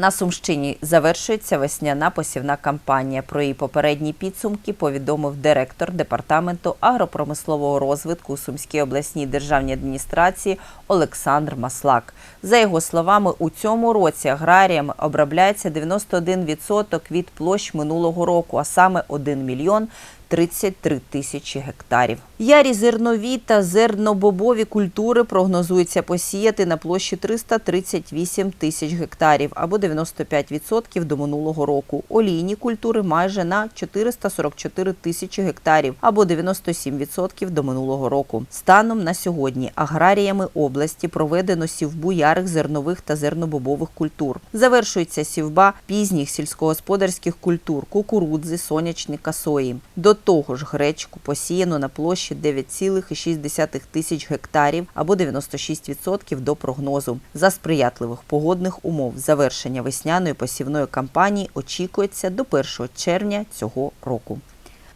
На Сумщині завершується весняна посівна кампанія. Про її попередні підсумки повідомив директор департаменту агропромислового розвитку Сумській обласній державній адміністрації Олександр Маслак. За його словами, у цьому році аграріями обробляється 91% від площ минулого року, а саме 1 мільйон 33 тисячі гектарів. Ярі зернові та зернобобові культури прогнозується посіяти на площі 338 тисяч гектарів або 95% до минулого року. Олійні культури майже на 444 тисячі гектарів або 97% до минулого року. Станом на сьогодні аграріями області проведено сівбу ярих зернових та зернобобових культур. Завершується сівба пізніх сільськогосподарських культур кукурудзи, сонячника, сої. До того ж, гречку посіяно на площі 9,6 тисяч гектарів або 96% до прогнозу. За сприятливих погодних умов завершення весняної посівної кампанії очікується до 1 червня цього року.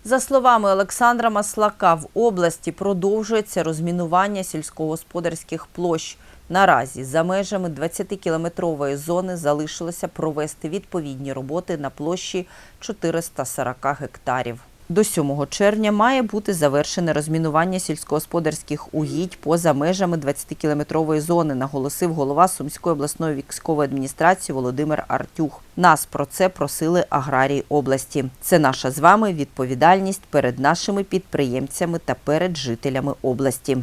За словами Олександра Маслака, в області продовжується розмінування сільськогосподарських площ. Наразі за межами 20-кілометрової зони залишилося провести відповідні роботи на площі 440 гектарів. До 7 червня має бути завершене розмінування сільськогосподарських угідь поза межами 20-кілометрової зони, наголосив голова Сумської обласної військової адміністрації Володимир Артюх. Нас про це просили аграрії області. Це наша з вами відповідальність перед нашими підприємцями та перед жителями області.